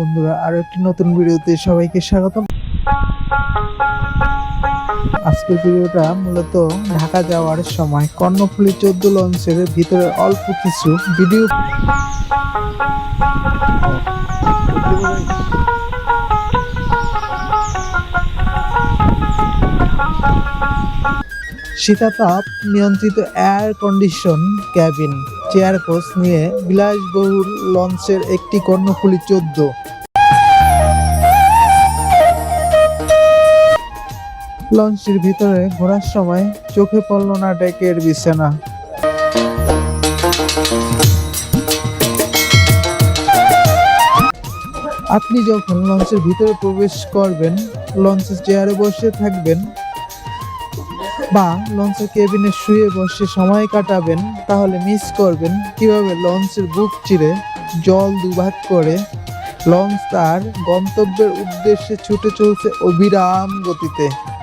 বন্ধুরা, আরও একটি নতুন ভিডিওতে সবাইকে স্বাগতম। আজকের ভিডিওটা মূলত ঢাকা যাওয়ার সময় কর্ণফুলী চোদ্দ লঞ্চের ভিতরে অল্প কিছু ভিডিও শীতাতাপ, নিয়ন্ত্রিত air condition cabin chair coach নিয়ে বিলাসবহুল লঞ্চের একটি কর্ণফুলী চোদ্দ। লঞ্চটির ভিতরে ঘোরার সময় চোখে পড়ল না ডেকের বিছানা। আপনি যখন লঞ্চের ভিতরে প্রবেশ করবেন, লঞ্চের চেয়ারে বসে থাকবেন বা লঞ্চের কেবিনে শুয়ে বসে সময় কাটাবেন, তাহলে মিস করবেন কীভাবে লঞ্চের বুক চিরে জল দুভাগ করে লঞ্চ তার গন্তব্যের উদ্দেশ্যে ছুটে চলছে অবিরাম গতিতে।